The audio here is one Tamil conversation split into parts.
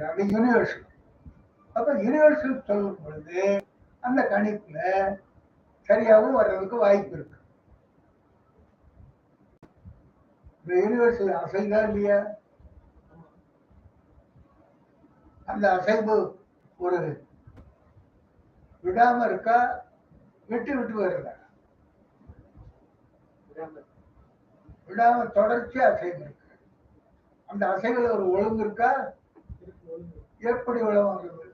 இருக்கு யூனிவர்சல் அப்ப யூனிவர்சல் சொல்லும் பொழுது அந்த கணிப்புல சரியாகவும் வர்றதுக்கு வாய்ப்பு இருக்கு. யூனிவர்சல் அசைதா இல்லையா? அந்த அசைவு ஒரு விடாம இருக்கா? விட்டு விட்டு வருதா? விடாம தொடர்ச்சி அசைவு இருக்கு. அந்த அசைவுல ஒரு ஒழுங்கு இருக்கா? எப்படி உழவாங்குது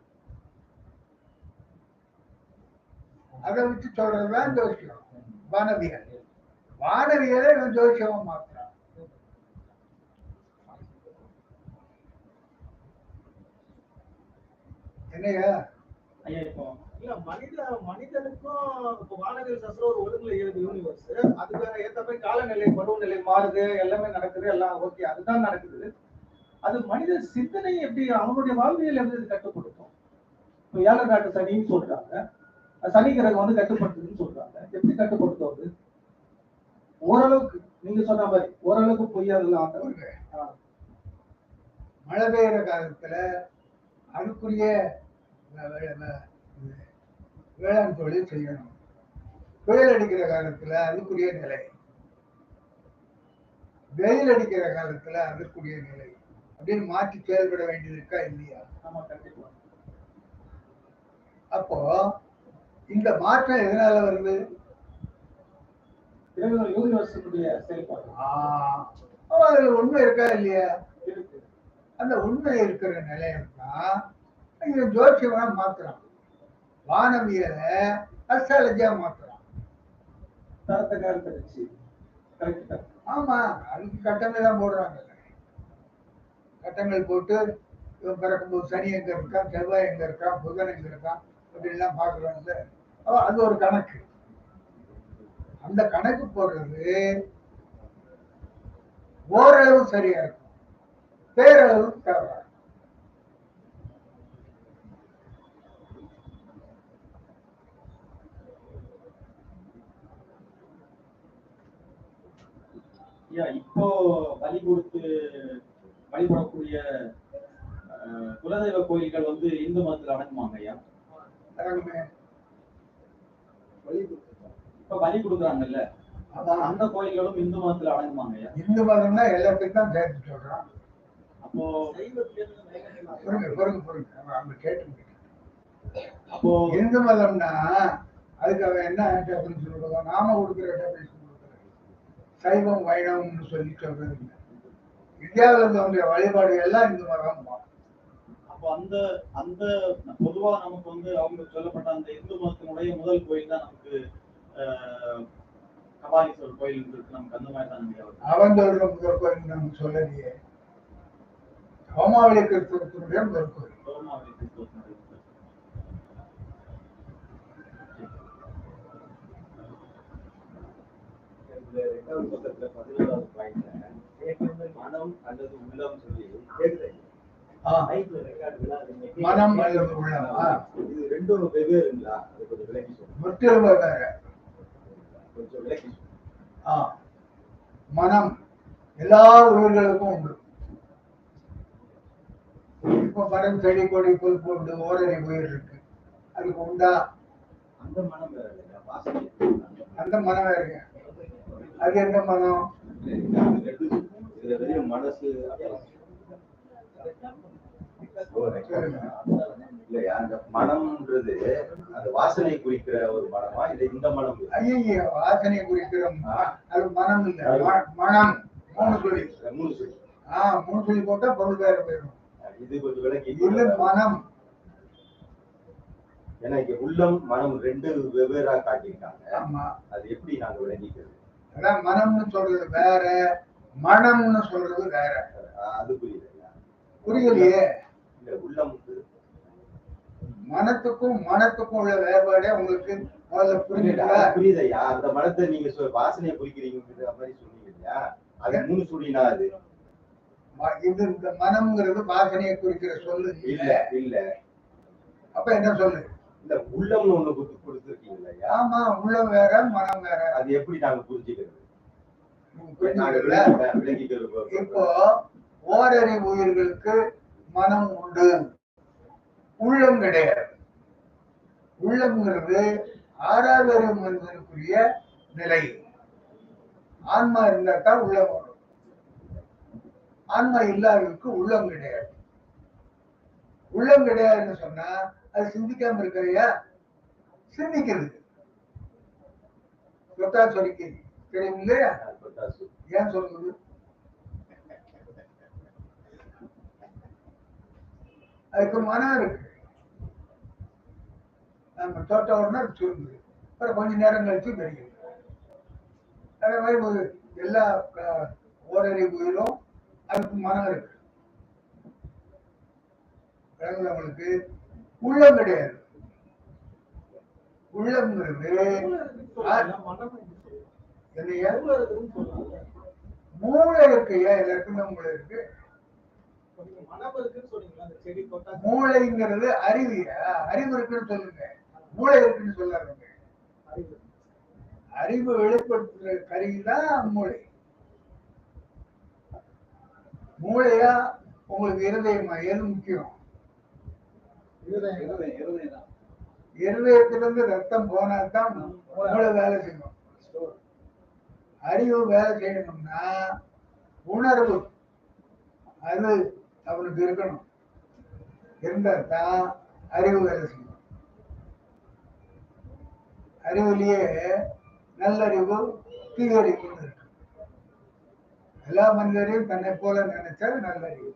அதை வச்சு சொல்றதுதான் ஜோசியம். வானவியல். வானவியலை இவன் ஜோசியமா மாற்றான் என்னையா? ஐயா இப்போ இல்ல மனித மனிதனுக்கும் இப்போ வானவியல் சாஸ்திரம் ஒரு ஒழுங்குல இருக்கு யூனிவர்ஸ் அதுக்கு ஏத்த மாதிரி காலநிலை பருவநிலை மாறுது எல்லாமே நடக்குது எல்லாம் ஓகே அதுதான் நடக்குது. அது மனித சிந்தனை எப்படி அவனுடைய வாழ்வியல் எப்படி இது கட்டுப்படுத்தும்? இப்போ ஏழை நாட்டு சனின்னு சொல்றாங்க. அது சனி கிரகம் வந்து கட்டுப்படுத்துதுன்னு சொல்றாங்க. எப்படி கட்டுப்படுத்தும் அது ஓரளவுக்கு நீங்க சொன்ன மாதிரி ஓரளவுக்கு பொய்யாதுல ஆண்டவர் ஆ. மழை பெய்யுற காலத்துல அதுக்குரிய வேளாண் தொழில் செய்யணும். புயல் அடிக்கிற காலத்துல அதுக்குரிய நிலை. வெயில் அடிக்கிற காலத்துல அதுக்குரிய நிலை. அப்படின்னு மாற்றி செயல்பட வேண்டியது இருக்கா இல்லையா? ஆமா கண்டிப்பா. அப்போ இந்த மாற்றம் எதனால வருது? அதுல உண்மை இருக்கா இல்லையா? அந்த உண்மை இருக்கிற நிலையத்தான் இவன் ஜோசியமா மாத்துறான் வானவியலை அஸ்ட்ராலஜியா மாத்துறான் தரத்தை வச்சு கரெக்ட் ஆமா அதுக்கு கட்டங்கள் தான் போடுறாங்க கட்டங்கள் போட்டு இவன் பிறக்கும்போது சனி எங்க இருக்கான் செவ்வாய் எங்க இருக்கான் புதன் எங்க இருக்கான் அப்படின்லாம் பாக்குறாங்கல்ல அது ஒரு கணக்கு. அந்த கணக்கு போடுறது ஓரளவு சரியா இருக்கும். பேரளவு தவறா ஐயா இப்போ பலி கொடுத்து வழிபடக்கூடிய குலதெய்வ கோயில்கள் வந்து இந்து மதத்துல அடங்குமாங்க ஐயா. இப்ப பலி கொடுக்குறாங்கல்ல. அதான் அந்த கோயில்களும் இந்து மதத்துல அடங்குமாங்க ஐயா? இந்து மதம்னா எல்லாத்துக்கும் தான் சேர்த்து சொல்றான் அப்போ அவன் அவங்க கேட்டு. அப்போ இந்து மதம்னா அதுக்கு அவன் என்ன டெபினிஷன் கொடுப்பான் நாம கொடுக்குற டெபினிஷன் கொடுக்குறது சைவம் வைணவம்னு சொல்லி சொல்றது இல்லை இந்தியாவில் தோன்றிய வழிபாடு எல்லாம் இந்து மதம். அப்போ அந்த அந்த பொதுவா நமக்கு வந்து அவங்க சொல்லப்பட்ட அந்த இந்து மதத்தினுடைய முதல் கோயில் தான் நமக்கு கபாலீஸ்வரர் கோயில் இருக்கு. நமக்கு அந்த மாதிரி தான் சொல்ற முதல் கோயில் நமக்கு சொல்லலையே. ஹோமாவளி கிறிஸ்தவத்தினுடைய முதல் கோயில். ரோமாவளி கிறிஸ்துவத்தினுடைய முதல். இந்த இரண்டாவது பக்கத்துல பாயிண்ட்ல மனம் அல்லது உள்ளம். சொல்லி மனம் அல்லது உள்ளமா இது ரெண்டும் வெவ்வேறுங்களா அது கொஞ்சம் விளக்கி சொல்லுங்க முற்றிலும் வேற கொஞ்சம் விளக்கி சொல்லுங்க ஆ. மனம் எல்லா உயிர்களுக்கும் உண்டு. இப்போ மரம் செடி கொடி புல் பூண்டு ஓரறி உயிர் இருக்கு. அதுக்கு உண்டா? அந்த மனம் வேற அந்த மனம் வேறுங்க அது எந்த மனம்? மனசு மனம்ன்றது அந்த வாசனை குறிக்கிற ஒரு மனமா இல்ல இந்த மனம் ஐய வாசனை குறிக்கிற அது மனம் இல்ல. மனம். மூணு சொல்லி. மூணு சொல்லி ஆ மூணு சொல்லி போட்டா பொருள் வேற போயிடும். இது கொஞ்சம் விளக்கி மனம். ஏன்னா இங்க உள்ளம் மனம் ரெண்டு வெவ்வேறா காட்டியிருக்காங்க. அது எப்படி நாங்க விளங்கிக்கிறது? அதான் மனம்னு சொல்றது வேற மனம்னு சொல்றது வேற. அது புரியுது புரியலையே? உள்ளம் மனத்துக்கும் மனத்துக்கும் உள்ள வேறுபாடே உங்களுக்கு முதல்ல புரியுதா புரியுதையா அந்த மனத்தை நீங்க வாசனையை குறிக்கிறீங்கிற மாதிரி சொன்னீங்க இல்லையா? அது மூணு சுடினா அது? இது இந்த மனம்ங்கிறது வாசனையை குறிக்கிற சொல்லு. இல்ல இல்ல. அப்ப என்ன சொல்லு? இந்த உள்ளம்னு ஒண்ணு கொடுத்து கொடுத்துருக்கீங்க இல்லையா? ஆமா உள்ளம் வேற மனம் வேற. அது எப்படி நாங்க புரிஞ்சுக்கிறது? இப்போ ஓரறி உயிர்களுக்கு மனம் உண்டு. உள்ளம் கிடையாது. உள்ளம்ங்கிறது ஆறாவது அறிவு மனிதனுக்குரிய நிலை. ஆன்மா இருந்தா தான் உள்ளம் வரும். ஆன்மா இல்லாதவருக்கு உள்ளம் கிடையாது. உள்ளம் கிடையாதுன்னு சொன்னா அது சிந்திக்காம இருக்கிறையா? சிந்திக்கிறது. சொத்தா சொல்லிக்கு தெரியும் இல்லையா? ஏன் சொல்லுது அதுக்கு மனம் இருக்கு. நம்ம தொட்ட உடனே சுருங்குது அப்புறம் கொஞ்ச நேரம் கழிச்சு தெரியும். அதே மாதிரி எல்லா அஹ், ஓரறிவு உயிரும் அதுக்கு மனம் இருக்கு. விளங்குதவங்களுக்கு உள்ளம் கிடையாது. உள்ளம்ங்கிறது மனம் என்று சொல்லுவாங்க. என்னையா? மூளை இருக்குயா எல்லாருக்குமே மூளை இருக்கு அந்த செடி மூளைங்கிறது அறிவியா அறிவு இருக்குன்னு சொல்லுங்க. மூளை இருக்குன்னு சொல்லாதீங்க. அறிவு. அறிவு வெளிப்படுத்துற கருவி தான் மூளை. மூளையா உங்களுக்கு இருதயமா எது முக்கியம் இருதயம். இருதயம் இருதயம் தான் இருதயத்திலிருந்து ரத்தம் போனாதான் மூளை வேலை செய்யணும். அறிவு வேலை செய்யணும்னா உணர்வு அது அவனுக்கு இருக்கணும். இருந்தால்தான் அறிவு வேலை செய்யும் அறிவுலயே நல்லறிவு தீயறிவுன்னு இருக்கு எல்லா மனிதரையும் தன்னை போல நினைச்சா நல்லறிவு.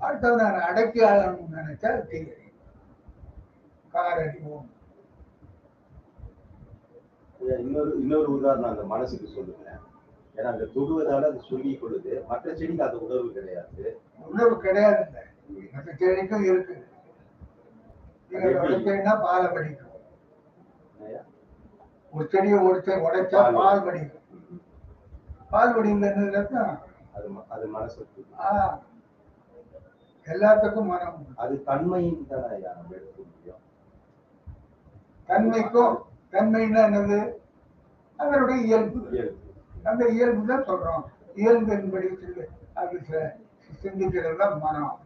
அடுத்தவனை அடக்கி ஆளணும்னு நினைச்சா தீயறிவு காரறிவும் ஐயா, இன்னொரு இன்னொரு உதாரணம் அந்த மனசுக்கு சொல்லுங்க. ஏன்னா அந்த தொடுவதால அது சொல்லிக் கொள்ளுது. மற்ற செடிக்கு அது உணர்வு கிடையாது. உணர்வு கிடையாதுங்க. மற்ற செடிக்கும் இருக்கு. பாலை படிக்கும் ஒரு செடியை உடைச்ச உடைச்சா பால். படிக்கும் பால் ரத்தம் அது அது மனசுக்கு. ஆ, எல்லாத்துக்கும் மனம் உண்டு. அது தன்மையின் தானே முடியும். தன்மைக்கும் தன்மைன்னா என்னது? அதனுடைய இயல்பு. இயல்பு. அந்த இயல்பு தான் சொல்றோம். இயல்பின்படி சொல்லு. அது சிந்திக்கிறது தான் மனம்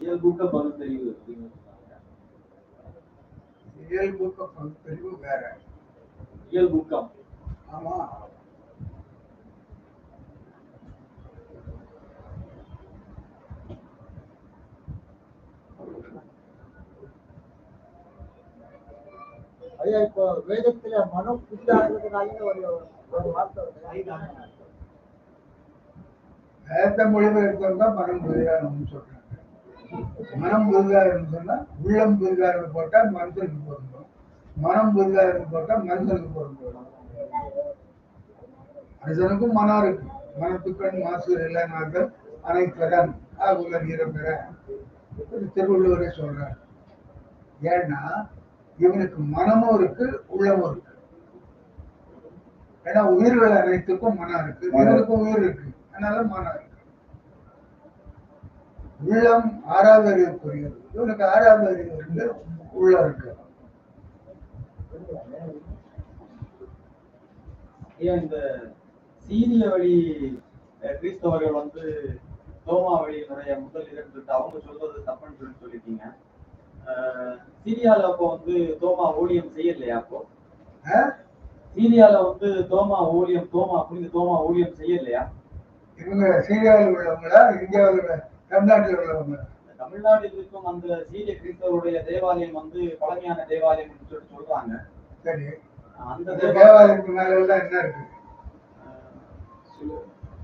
இயல்பூக்க பகுத்தறிவு அப்படின்னு சொன்னாங்க இயல்புக்கு பகுத்தறிவு வேற. இயல்பூக்கம். ஆமா. ஐயா இப்போ வேதத்துல மனம் புத்தாங்கிறதுனால ஒரு ஒரு வார்த்தை வேத மொழிபெயர்த்தம் தான் மனம் புதிதாகணும்னு சொல்றாங்க. மனம் புதிதாகணும்னு சொன்னா உள்ளம் புதிதாகணும் போட்டா மனுஷனுக்கு பொருந்தும். மனம் புதிதாகணும் போட்டா மனுஷனுக்கு பொருந்தும். மனுஷனுக்கும் மனம் இருக்கு மனத்துக்கண் மாசு இல்லைனார்கள் அனைத்தரன் ஆகுல நீரம் பெற இப்படி திருவள்ளுவரே சொல்றார். ஏன்னா இவனுக்கு மனமும் இருக்கு உள்ளமும் இருக்கு. ஏன்னா உயிர்கள் அனைத்துக்கும் மனம் இருக்கு. இவனுக்கும் உயிர் இருக்கு. அதனால மனம் இருக்கு. உள்ளம் ஆறாவது அறிவுக்குரியது இவனுக்கு ஆறாவது அறிவு இருக்கு உள்ள இருக்கு. ஐயா இந்த சீரிய வழி கிறிஸ்தவர்கள் வந்து தோமா வழியினுடைய முதல் இரண்டு அவங்க சொல்றது தப்புன்னு சொல்லி அஹ், சீரியால அப்போ வந்து தோமா ஊழியம் செய்யலையா அப்போ? சீரியால வந்து தோமா ஊழியம் தோமா புனித தோமா ஊழியம் செய்யலையா? இவங்க சீரியாவில் உள்ளவங்களா இந்தியாவில் தமிழ்நாட்டில் உள்ளவங்க தமிழ்நாட்டில் இருக்கும் அந்த சீரிய கிறிஸ்தவருடைய தேவாலயம் வந்து பழமையான தேவாலயம் சொல்லி சொல்றாங்க. சரி. தேவாலயத்துக்கு மேல எல்லாம் என்ன இருக்கு?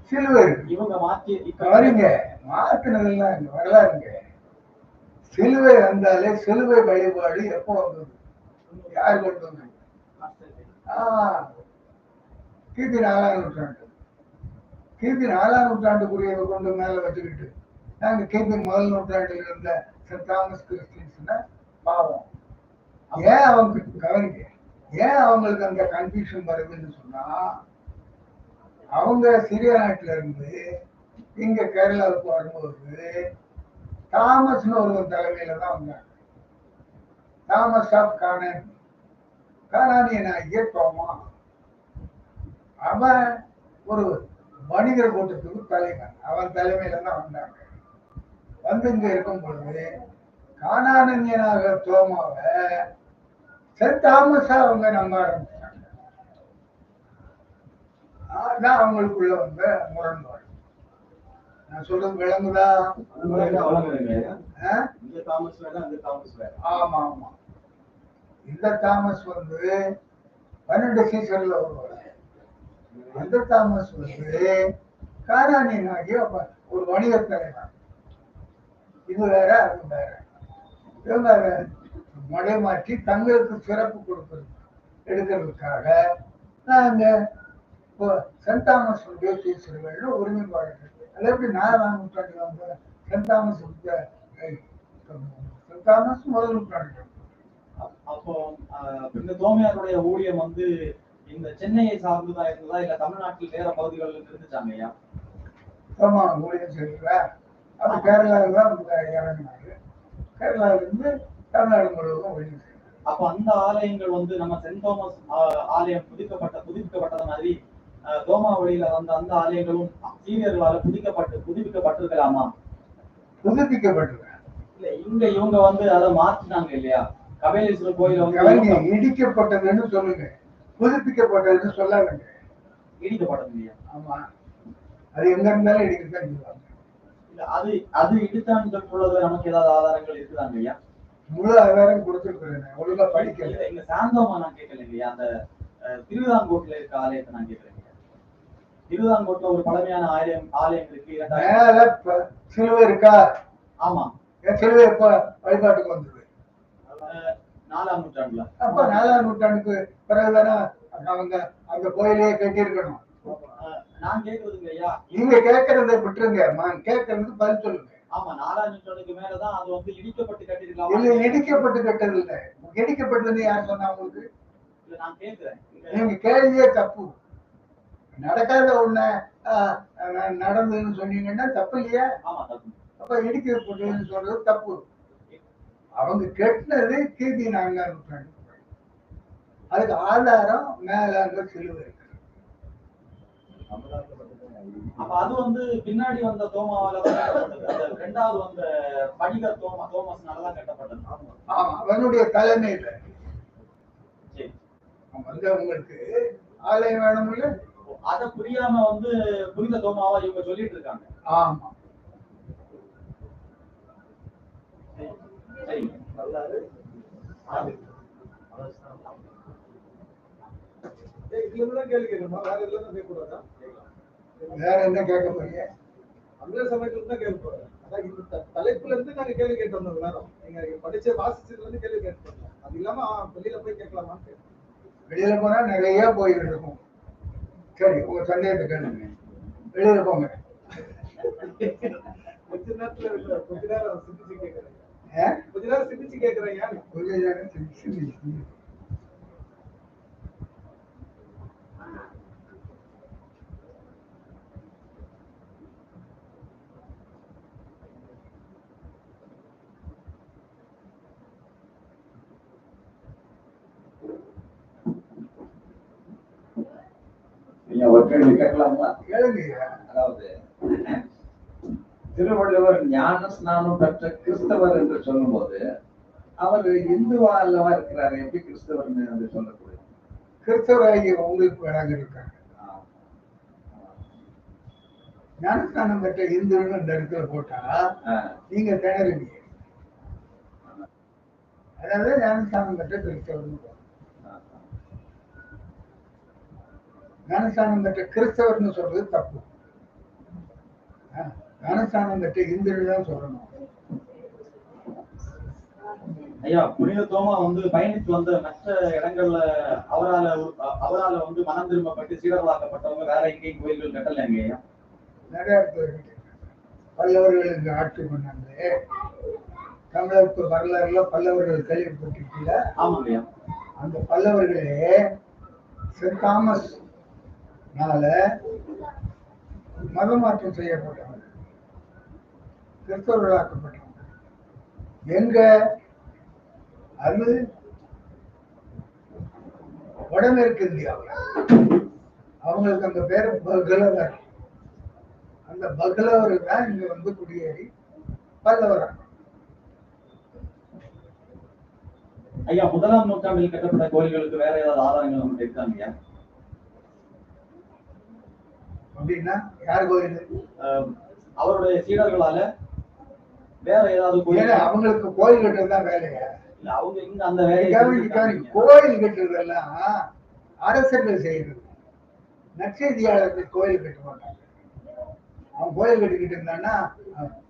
சிலுவை இவங்க மாற்றி கவனிங்க மாத்தினதெல்லாம் இங்க வரலாறுங்க சிலுவை வந்தாலே சிலுவை வழிபாடு எப்போ வந்தது? யார் கொண்டு வந்தது? கிபி நாலாம் நூற்றாண்டு. கிபி நாலாம் நூற்றாண்டுக்குரியவை கொண்டு மேல வச்சுக்கிட்டு நாங்க கிபி முதல் நூற்றாண்டில் இருந்த சென்ட் தாமஸ் கிறிஸ்டின்ஸ்னா பாவம். ஏன் அவங்க கவனிக்க ஏன் அவங்களுக்கு அந்த கன்ஃபியூஷன் வருதுன்னு சொன்னா அவங்க சிறிய நாட்டுல இருந்து இங்க கேரளாவுக்கு வரும்போது தாமஸ்னு ஒருவர் தலைமையில தான் வந்தாங்க. தாமஸ் ஆஃப் கானன் காணானியனாகிய தோமா அவன் ஒரு வணிகர் கூட்டத்துக்கு தலைவன். அவன் தலைமையில தான் வந்தாங்க. வந்து இங்க இருக்கும் பொழுது கானானியனாக தோமாவை சென்ட் தாமஸா அவங்க நம்ப ஆரம்பிச்சாங்க அதான் அவங்களுக்குள்ள வந்த முரண்பாடு. நான் சொல்றது விளங்குதா? ஆமா ஆமா. இந்த தாமஸ் வந்து பன்னெண்டு சீசன்ல வருவார். அந்த தாமஸ் வந்து காரானியன் ஆகிய ஒரு வணிக தலைவர். இது வேற அது வேற. இவங்க மடை மாற்றி தங்களுக்கு சிறப்பு கொடுக்கிறது எடுக்கிறதுக்காக நாங்க இப்போ சென்ட் தாமஸ் ஒருமைப்பாடு இருக்கு அது எப்படி நாலாம் நூற்றாண்டுல வந்து சென்ட் தாமஸ் சென்ட் தாமஸ் முதல் நூற்றாண்டு. அப்போ இந்த தோமையாருடைய ஊழியம் வந்து இந்த சென்னையை சார்ந்துதான் இருந்ததா? இல்ல தமிழ்நாட்டில் வேற பகுதிகளில் இருந்துச்சாங்க ஐயா? ஆமா ஊழியம் செய்கிறார் அவர் கேரளாவில் தான் இறங்கினாரு. கேரளாவில இருந்து தமிழ்நாடு முழுவதும் அப்ப அந்த ஆலயங்கள் வந்து நம்ம சென்ட் தோமஸ் ஆலயம் புதுக்கப்பட்ட புதுப்பிக்கப்பட்டது மாதிரி ஆஹ், தோமா வழியில வந்த அந்த ஆலயங்களும் சீனியர்களால புதுக்கப்பட்டு புதுப்பிக்கப்பட்டிருக்கலாமா? புதுப்பிக்கப்பட்டிருக்கார் இல்ல இங்க இவங்க வந்து அதை மாத்தினாங்க இல்லையா? கபேலீஸ்வரர் கோயில வந்து இடிக்கப்பட்டதுன்னு சொல்லுங்க. புதுப்பிக்கப்பட்டதுன்னு சொல்லாதுங்க. இடிக்கப்பட்டது இல்லையா? ஆமா. அது எங்க இருந்தாலும் இடிக்கத்தான் இல்ல அது அது இடித்தான்னு சொல்றது நமக்கு ஏதாவது ஆதாரங்கள் இருக்குதாங்க ஐயா முழு ஆதாரம் கொடுத்துருக்குறேன் ஒழுங்கா படிக்கல. இல்ல சாந்தோமா நான் கேட்கல இல்லையா? அந்த திருவிதாங்கோட்டுல இருக்க ஆலயத்தை நான் கேட்கறேன் ஐயா. திருவிதாங்கோட்டுல ஒரு பழமையான ஆலயம் ஆலயம் இருக்கு மேல சிலுவை இருக்கா? ஆமா. சிலுவை எப்ப வழிபாட்டுக்கு வந்தது? நாலாம் நூற்றாண்டுல. அப்ப நாலாம் நூற்றாண்டுக்கு பிறகுதானே அவங்க அந்த கோயிலையே கட்டியிருக்கணும். நான் கேக்குறதுங்க ஐயா. நீங்க கேட்கறதை விட்டுருங்க நான் கேட்கறதுக்கு பதில் சொல்லுங்க. ஆமா நூற்றாண்டுக்கு மேலதான் அது வந்து இடிக்கப்பட்டு இல்ல கட்டிருக்கலாம் இடிக்கப்பட்டு கட்டது இல்ல இடிக்கப்பட்டதுன்னு யார் சொன்னா உங்களுக்கு? இல்ல நான் கேக்குறேன் இங்க நீங்க கேள்வியே தப்பு. நடக்காத ஒண்ணு நடந்ததுன்னு சொன்னீங்கன்னா தப்பு இல்லையா? ஆமா தப்பு. அப்ப இடிக்கப்பட்டதுன்னு சொல்றது தப்பு. அவங்க கெட்டினது கிபி நான்காம் நூற்றாண்டு அதுக்கு ஆதாரம் மேல அங்க சிலுவை இருக்கு அப்ப அது வந்து பின்னாடி வந்த தோமாவால தான் கட்டப்பட்டது. அந்த ரெண்டாவது வந்த படிக தோமா தோமஸ்னால தான் கட்டப்பட்டது. ஆமா அவனுடைய தலைமையில சரி. வந்து உங்களுக்கு ஆலயம் வேணும் இல்ல அத புரியாம வந்து புனித தோமாவா இவங்க சொல்லிட்டு இருக்காங்க. ஆமா. சரி இதுல கேள்வி கேட்கணுமா? வேற இதுல கேட்கக்கூடாதா? வேற என்ன கேட்க போறீங்க? அந்த சமயத்துல இருந்து தான் கேள்வி போறேன். அதான் இந்த தலைப்புல இருந்து நாங்க கேள்வி கேட்டு வந்தோம் நேரம். நீங்க படிச்ச வாசிச்சதுல இருந்து கேள்வி கேட்டு அது இல்லாம வெளியில போய் கேட்கலாமான்னு. வெளியில போனா நிறைய போயிட்டு இருக்கும். சரி உங்க சந்தேகத்தை கேளுங்க. வெளியில போங்க. கொஞ்ச நேரத்துல கொஞ்ச நேரம் சிந்திச்சு கேட்கறேன் ஆ? கொஞ்ச நேரம் சிந்திச்சு கேட்கறேன் கொஞ்ச நேரம் சிரிச்சு சிரிச்சு. நீங்க ஒரு கேள்வி கேட்கலாமா கேளுங்கய்யா அதாவது திருவள்ளுவர் ஞான ஸ்நானம் பெற்ற கிறிஸ்தவர் என்று சொல்லும்போது அவர் இந்துவா அல்லவா இருக்கிறாரு எப்படி கிறிஸ்தவர்னு வந்து சொல்லக்கூடிய கிறிஸ்தவராகிய உங்களுக்கு வேணாங்க இருக்காங்க. ஞானஸ்தானம் பெற்ற இந்துன்னு இந்த இடத்துல போட்டா நீங்க திணறுவீங்க. அதாவது ஞானஸ்தானம் பெற்ற கிறிஸ்தவர்னு. ஞானஸ்தானம் பெற்ற கிறிஸ்தவர்னு சொல்றது தப்பு. ஞானஸ்தானம் இந்துன்னு தான் சொல்லணும். ஐயா புனித தோமா வந்து பயணித்து வந்த மற்ற இடங்கள்ல அவரால அவரால வந்து மனம் திரும்பப்பட்டு சீடர்களாக்கப்பட்டவங்க வேற எங்கேயும் கோயில்கள் கட்டலைங்க ஐயா? நிறைய பேர் பல்லவர்கள் இங்க ஆட்சி பண்ணாங்களே. தமிழகத்து வரலாறுல பல்லவர்கள் கேள்விப்பட்டிருக்கீங்களா ஆமாங்க அந்த பல்லவர்களே சென்ட் தாமஸ் நால மதமாற்றம் செய்யப்பட்டவங்க. கிறிஸ்தவர்களாக்கப்பட்டவங்க எங்க அது வடமேற்கு இந்தியாவில். அவங்களுக்கு அந்த பேரு பகலவர். அந்த பகலவர் தான் இங்க வந்து குடியேறி பல்லவர் ஐயா முதலாம் நூற்றாண்டில் கட்டப்பட்ட கோயில்களுக்கு வேற ஏதாவது ஆதாரங்கள் நம்மகிட்ட இருக்காங்க ஐயா அப்படின்னா யார் கோயில்? அவருடைய சீடர்களால வேற ஏதாவது அவங்களுக்கு கோயில் கட்டுறது தான் இல்ல அவங்க இங்க அந்த. செஞ்சிருக்காங்க. கோயில் கட்டுறதெல்லாம் அரசர்கள் செய்யறது. நற்செய்தியாளர்கள் கோயில் கட்ட மாட்டாங்க. அவன் கோயில் கட்டிக்கிட்டு இருந்தான்னா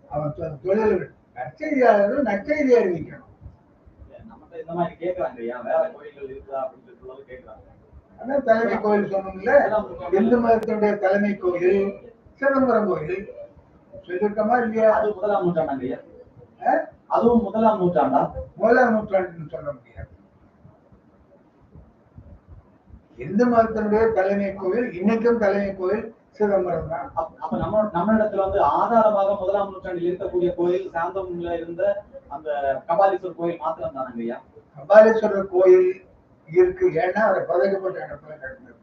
அவன் தொழில் நற்செய்தியாளர்கள் நற்செய்தி அறிவிக்கணும். நம்மகிட்ட இந்த மாதிரி கேக்குறாங்க. ஐயா வேற கோயில்கள் இருக்குதா அப்படின்னு சொல்லி கேக்குறாங்க. அதான் தலைமை கோயில் சொன்னோம்ல. இந்து மதத்தினுடைய தலைமை கோயில் சிதம்பரம் கோயில் சொல்லிருக்கமா இல்லையா? அது முதலாம் நூற்றாண்டாங்க ஐயா? அதுவும் முதலாம் நூற்றாண்டா? முதலாம் நூற்றாண்டுன்னு சொல்ல முடியாது. இந்து மதத்தினுடைய தலைமை கோயில் இன்னைக்கும் தலைமை கோயில் சிதம்பரம் தான். அப்ப அப்ப நம்ம நம்மளிடத்துல வந்து ஆதாரமாக முதலாம் நூற்றாண்டில் இருக்கக்கூடிய கோயில் சாந்தம்ல இருந்த அந்த கபாலீஸ்வரர் கோயில் மாத்திரம் தானங்க ஐயா? கபாலீஸ்வரர் கோயில் இருக்கு. ஏன்னா அவர் பதக்கப்பட்ட இடத்துல ஒண்ணுதான்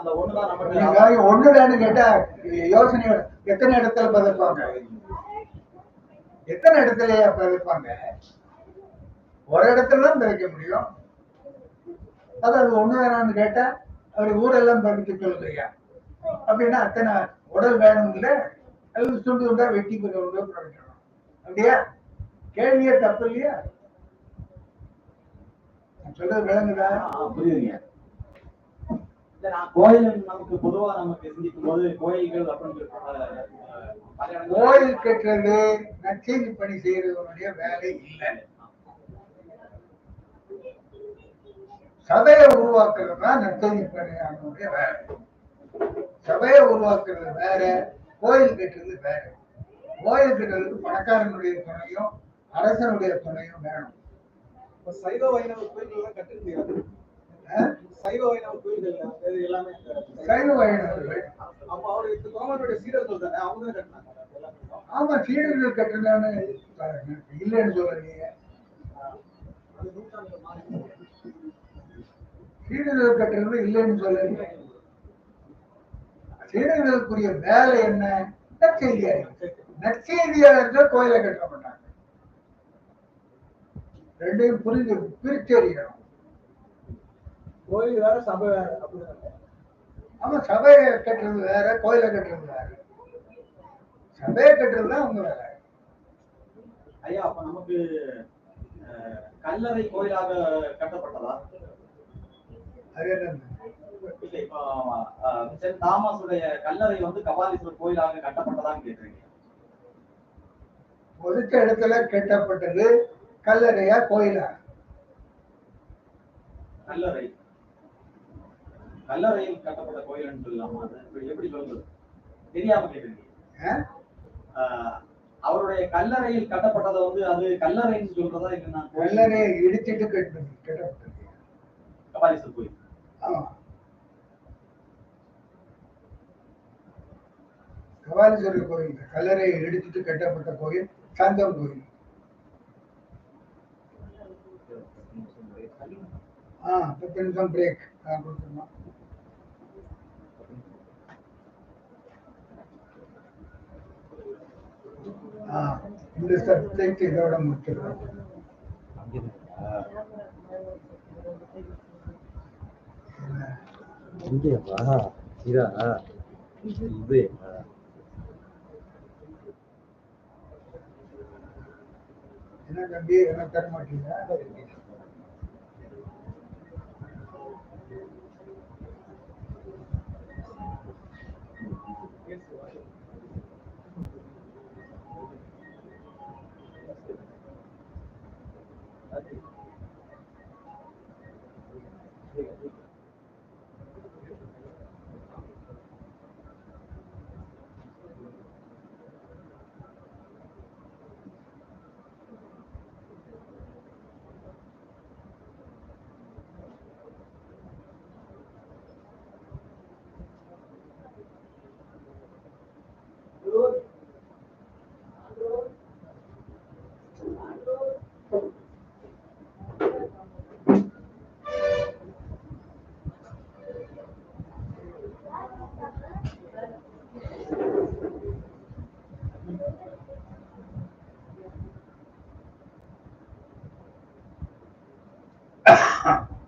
நீங்க ஒண்ணுதான்னு கேட்டா யோசனை எத்தனை இடத்துல பதப்பாங்க? எத்தனை இடத்துலயா பதப்பாங்க? ஒரு இடத்துல தான் பதைக்க முடியும். அது அது ஒண்ணுதானான்னு கேட்டா அவர் ஊரெல்லாம் பறிக்க சொல்லுங்கய்யா அப்படின்னா அத்தனை உடல் வேணும் இல்ல அல்லது துண்டு துண்டா வெட்டி கொண்டு படைக்கணும் அப்படியா? கேள்வியே தப்பு இல்லையா? சொல்றது விளங்குதா? புரியுதுங்க. கோயில் நமக்கு பொதுவா நமக்கு சிந்திக்கும் போது கோயில்கள் அப்படின்னு கோயில் கட்டுறது நற்செய்தி பணி செய்யறவனுடைய வேலை இல்லை. சபையை உருவாக்குறது தான் நற்செய்தி பணியாளனுடைய வேலை. சபையை உருவாக்குறது வேற கோயில் கட்டுறது வேற. கோயில் கட்டுறதுக்கு பணக்காரனுடைய துணையும் அரசனுடைய துணையும் வேணும். இப்ப சைவ வைணவ கோயில்கள் அஹ்? சைவ வைணவ கோயில்கள் இது எல்லாமே சைவ வைணவர்கள். அப்ப அவருடைய தோமருடைய சீடர்கள் தானே அவங்க தான் கட்டினாங்க. ஆமா சீடர்கள் இல்லைன்னு மாறி. சீடர்கள் கட்டுறது இல்லைன்னு சொல்லலையே. சீடர்களுக்குரிய வேலை என்ன? நற்செய்தியாளர். நற்செய்தியாளர்கள் கோயிலை கட்ட மாட்டாங்க. ரெண்டையும் புரிஞ்சு பிரிச்சறியணும் கோயில் வேற சபை வேற அப்படிதான் ஆமா சபையை கட்டுறது வேற கோயிலை கட்டுறது வேற. சபையை கட்டுறது தான் அவங்க வேலை ஐயா அப்ப நமக்கு கல்லறை கோயிலாக கட்டப்பட்டதா? அது என்ன இல்ல இப்போ தாமஸுடைய கல்லறை வந்து கபாலீஸ்வரர் கோயிலாக கட்டப்பட்டதான்னு கேக்குறீங்க. ஒதுக்க இடத்துல கட்டப்பட்டது கல்லறையா கோயிலா? கல்லறை. கல்லறையில் கட்டப்பட்ட சொல்லலாமா அது எப்படி- சொல்றது தெரியாம? ஆஹ் அவருடைய கல்லறையில் கட்டப்பட்டதை வந்து அது கல்லறைன்னு சொல்றதா இல்லைன்னா கோயில்? கல்லறையை இடிச்சிட்டு கட்டப்பட்டது கபாலீஸ்வரர் கோயில். ஆமா. கபாலீஸ்வரர் கோயில் கல்லறையை இடிச்சிட்டு கட்டப்பட்ட கோயில் சாந்தம் கோயில். ஆ பத்து நிமிஷம் பிரேக் கொடுத்துருமா இந்த சப்ஜெக்ட் இதோட முடிச்சிடுறோம் இங்கேவா இதா இது என்ன தம்பி என்ன தர மாட்டீங்க Ha!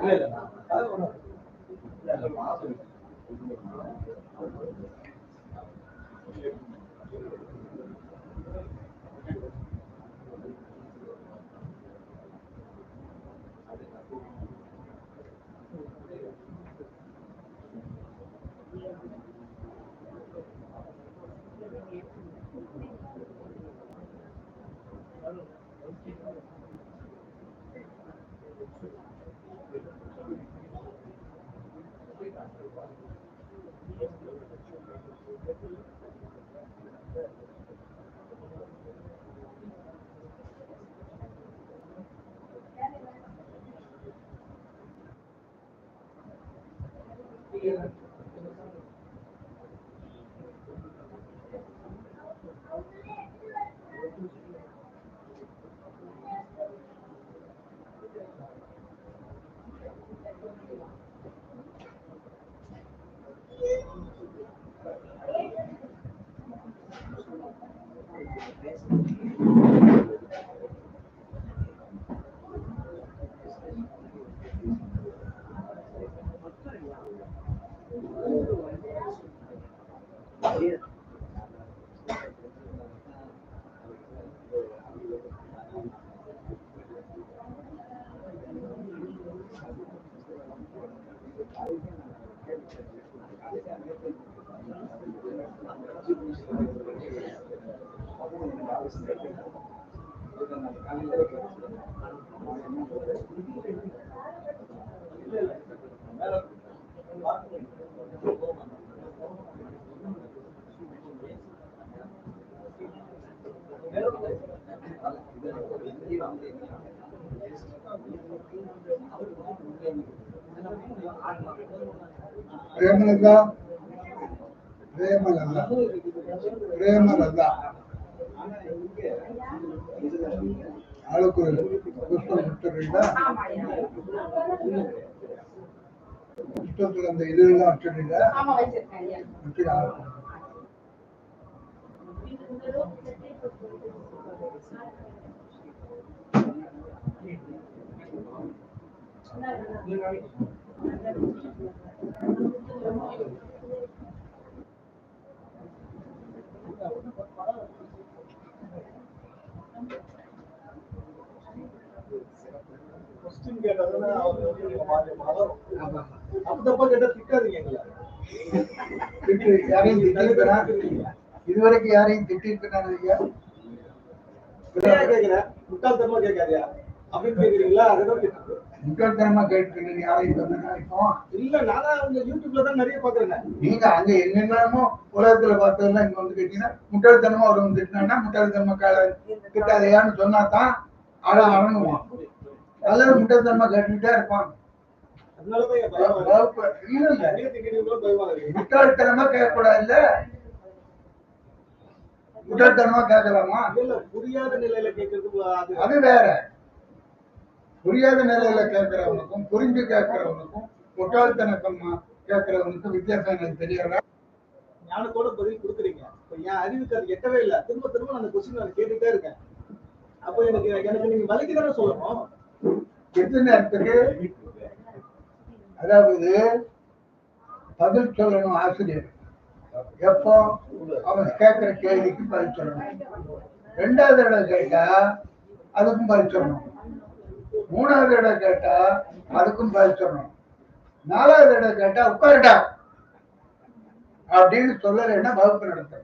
对了，哎，我，我八岁。here. Gracias. Premalatha Premalatha Premalatha ஆளுக்கு புஷ்பம் கொடுத்துறீங்களா புஷ்பத்துல அந்த இதெல்லாம் வச்சுருந்தீங்க ஆமா இதுவரைக்கும் யாரையும் திட்டிருக்கிறாங்க முட்டாள்தனமா கேட்காதியா? அப்படின்னு கேக்குறீங்களா? அதுதான் முட்டாள்தனமா கேட்கிறீங்க யாரையும் சொன்னா இப்போ இல்ல நானா உங்க யூடியூப்ல தான் நிறைய பாக்குறேன் நீங்க அங்க என்னென்னமோ உலகத்துல பார்த்ததெல்லாம் இங்க வந்து கேட்டீங்கன்னா முட்டாள்தனமா ஒரு வந்து திட்டினா முட்டாள்தனமா கால திட்டாதையான்னு சொன்னா தான் ஆள அடங்குவான் அல்லது முட்டாள்தனமா கேட்டுக்கிட்டே இருப்பான் முட்டாள்தனமா கேட்கக்கூடாது முட்டாள்தனமா கேட்கலாமா? இல்ல புரியாத நிலையில கேக்குறது அது அது வேற. புரியாத நிலையில கேட்கிறவனுக்கும் புரிஞ்சு கேட்கிறவனுக்கும் முட்டாள்தனக்கமா கேட்கிறவனுக்கும் வித்தியாசம் எனக்கு தெரியல ஞானத்தோட பதில் கொடுக்குறீங்க. இப்ப என் அறிவுக்கு அது எட்டவே இல்ல. திரும்ப திரும்ப அந்த கொஸ்டின் நான் கேட்டுட்டே இருக்கேன். அப்போ எனக்கு எனக்கு நீங்க வலிக்கு தானே சொல்லணும். எத்தனை நேரத்துக்கு? அதாவது பதில் சொல்லணும் ஆசிரியர். எப்போ? அவன் கேட்கிற கேள்விக்கு பதில் சொல்லணும். ரெண்டாவது இடம் கேட்டா அதுக்கும் பதில் சொல்லணும். மூணாவது இடம் கேட்டா அதுக்கும் பதில் சொல்லணும் நாலாவது இடம் கேட்டா உட்காருடா அப்படின்னு சொல்லலைன்னா வகுப்பு நடத்த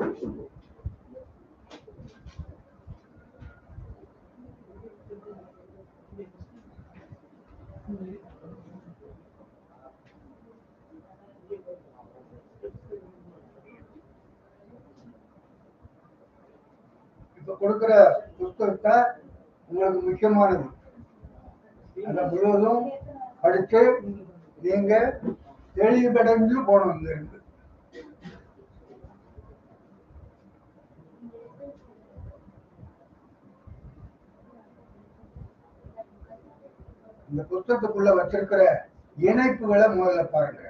Thank you. கொடுக்குற புத்தகத்தை உங்களுக்கு முக்கியமானது. அதை முழுவதும் படிச்சு நீங்க தெளிவடைந்து போகணும் இங்க இருந்து. இந்த புத்தகத்துக்குள்ள வச்சிருக்கிற இணைப்புகளை முதல்ல பாருங்க.